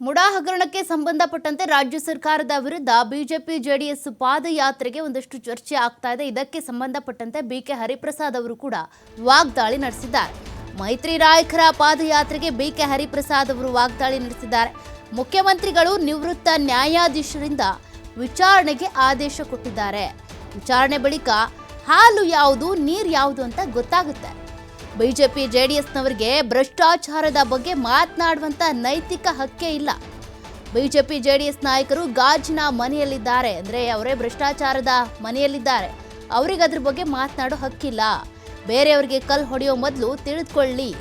ಮುಡಾ ಹಗರಣಕ್ಕೆ ಸಂಬಂಧಪಟ್ಟಂತೆ ರಾಜ್ಯ ಸರ್ಕಾರದ ವಿರುದ್ಧ ಬಿಜೆಪಿ ಜೆಡಿಎಸ್ ಪಾದಯಾತ್ರೆಗೆ ಒಂದಷ್ಟು ಚರ್ಚೆ ಆಗ್ತಾ ಇದೆ. ಇದಕ್ಕೆ ಸಂಬಂಧಪಟ್ಟಂತೆ ಬಿಕೆ ಹರಿಪ್ರಸಾದ್ ಅವರು ಕೂಡ ವಾಗ್ದಾಳಿ ನಡೆಸಿದ್ದಾರೆ. ಮೈತ್ರಿ ನಾಯಕರ ಪಾದಯಾತ್ರೆಗೆ ಬಿಕೆ ಹರಿಪ್ರಸಾದ್ ಅವರು ವಾಗ್ದಾಳಿ ನಡೆಸಿದ್ದಾರೆ. ಮುಖ್ಯಮಂತ್ರಿಗಳು ನಿವೃತ್ತ ನ್ಯಾಯಾಧೀಶರಿಂದ ವಿಚಾರಣೆಗೆ ಆದೇಶ ಕೊಟ್ಟಿದ್ದಾರೆ. ವಿಚಾರಣೆ ಬಳಿಕ ಹಾಲು ಯಾವುದು, ನೀರು ಯಾವುದು ಅಂತ ಗೊತ್ತಾಗುತ್ತೆ. ಬಿಜೆಪಿ ಜೆಡಿಎಸ್ನವರಿಗೆ ಭ್ರಷ್ಟಾಚಾರದ ಬಗ್ಗೆ ಮಾತನಾಡುವಂತ ನೈತಿಕ ಹಕ್ಕೇ ಇಲ್ಲ. ಬಿಜೆಪಿ ಜೆಡಿಎಸ್ ನಾಯಕರು ಗಾಜಿನ ಮನೆಯಲ್ಲಿದ್ದಾರೆ. ಅಂದ್ರೆ ಅವರೇ ಭ್ರಷ್ಟಾಚಾರದ ಮನೆಯಲ್ಲಿದ್ದಾರೆ. ಅವರಿಗೆ ಅದ್ರ ಬಗ್ಗೆ ಮಾತನಾಡೋ ಹಕ್ಕಿಲ್ಲ. ಬೇರೆಯವರಿಗೆ ಕಲ್ ಹೊಡೆಯೋ ಮೊದಲು ತಿಳಿದುಕೊಳ್ಳಿ.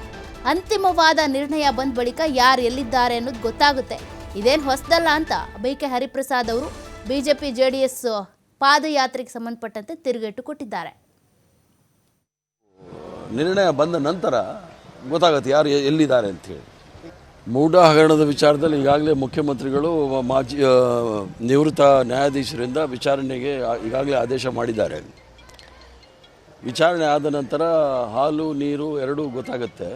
ಅಂತಿಮವಾದ ನಿರ್ಣಯ ಬಂದ ಬಳಿಕ ಯಾರು ಎಲ್ಲಿದ್ದಾರೆ ಅನ್ನೋದು ಗೊತ್ತಾಗುತ್ತೆ. ಇದೇನು ಹೊಸದಲ್ಲ ಅಂತ ಬಿ ಕೆ ಹರಿಪ್ರಸಾದ್ ಅವರು ಬಿಜೆಪಿ ಜೆಡಿಎಸ್ ಪಾದಯಾತ್ರೆಗೆ ಸಂಬಂಧಪಟ್ಟಂತೆ ತಿರುಗೇಟು ಕೊಟ್ಟಿದ್ದಾರೆ. ನಿರ್ಣಯ ಬಂದ ನಂತರ ಗೊತ್ತಾಗುತ್ತೆ ಯಾರು ಎಲ್ಲಿದ್ದಾರೆ ಅಂಥೇಳಿ ಮೂಢ ಹಗರಣದ ವಿಚಾರದಲ್ಲಿ ಈಗಾಗಲೇ ಮುಖ್ಯಮಂತ್ರಿಗಳು ಮಾಜಿ ನಿವೃತ್ತ ನ್ಯಾಯಾಧೀಶರಿಂದ ವಿಚಾರಣೆಗೆ ಈಗಾಗಲೇ ಆದೇಶ ಮಾಡಿದ್ದಾರೆ ವಿಚಾರಣೆ ಆದ ನಂತರ ಹಾಲು, ನೀರು ಎರಡೂ ಗೊತ್ತಾಗುತ್ತೆ.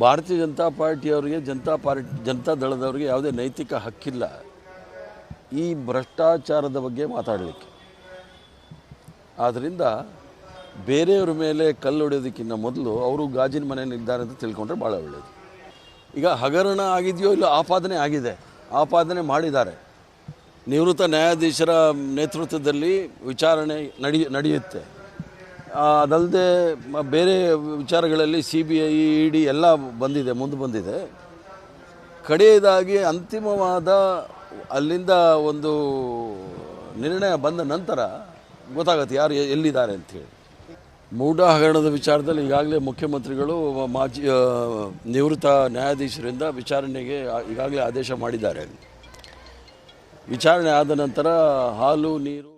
ಭಾರತೀಯ ಜನತಾ ಪಾರ್ಟಿಯವರಿಗೆ, ಜನತಾ ಪಾರ್ಟಿ, ಜನತಾ ದಳದವರಿಗೆ ಯಾವುದೇ ನೈತಿಕ ಹಕ್ಕಿಲ್ಲ. ಈ ಭ್ರಷ್ಟಾಚಾರದ ಬಗ್ಗೆ ಮಾತಾಡಲಿಕ್ಕೆ. ಆದ್ದರಿಂದ ಬೇರೆಯವ್ರ ಮೇಲೆ ಕಲ್ಲು ಹೊಡೆಯೋದಕ್ಕಿಂತ ಮೊದಲು ಅವರು ಗಾಜಿನ ಮನೆಯಲ್ಲಿದ್ದಾರೆ ಅಂತ ತಿಳ್ಕೊಂಡ್ರೆ ಭಾಳ ಒಳ್ಳೆಯದು ಈಗ ಹಗರಣ ಆಗಿದೆಯೋ ಇಲ್ಲ ಆಪಾದನೆ ಆಗಿದೆ. ಆಪಾದನೆ ಮಾಡಿದ್ದಾರೆ. ನಿವೃತ್ತ ನ್ಯಾಯಾಧೀಶರ ನೇತೃತ್ವದಲ್ಲಿ ವಿಚಾರಣೆ ನಡಿ, ನಡೆಯುತ್ತೆ. ಅದಲ್ಲದೆ ಬೇರೆ ವಿಚಾರಗಳಲ್ಲಿ C B I, E D ಎಲ್ಲ ಬಂದಿದೆ, ಮುಂದೆ ಬಂದಿದೆ. ಕಡೆಯದಾಗಿ ಅಂತಿಮವಾದ ಅಲ್ಲಿಂದ ಒಂದು ನಿರ್ಣಯ ಬಂದ ನಂತರ ಗೊತ್ತಾಗುತ್ತೆ ಯಾರು ಎಲ್ಲಿದ್ದಾರೆ ಎಲ್ಲಿದ್ದಾರೆ ಅಂಥೇಳಿ ಮೂಢ ಹಗರಣದ ವಿಚಾರದಲ್ಲಿ ಈಗಾಗಲೇ ಮುಖ್ಯಮಂತ್ರಿಗಳು, ಮಾಜಿ ನಿವೃತ್ತ ನ್ಯಾಯಾಧೀಶರಿಂದ ವಿಚಾರಣೆಗೆ ಈಗಾಗಲೇ ಆದೇಶ ಮಾಡಿದ್ದಾರೆ. ವಿಚಾರಣೆ ಆದ ನಂತರ ಹಾಲು, ನೀರು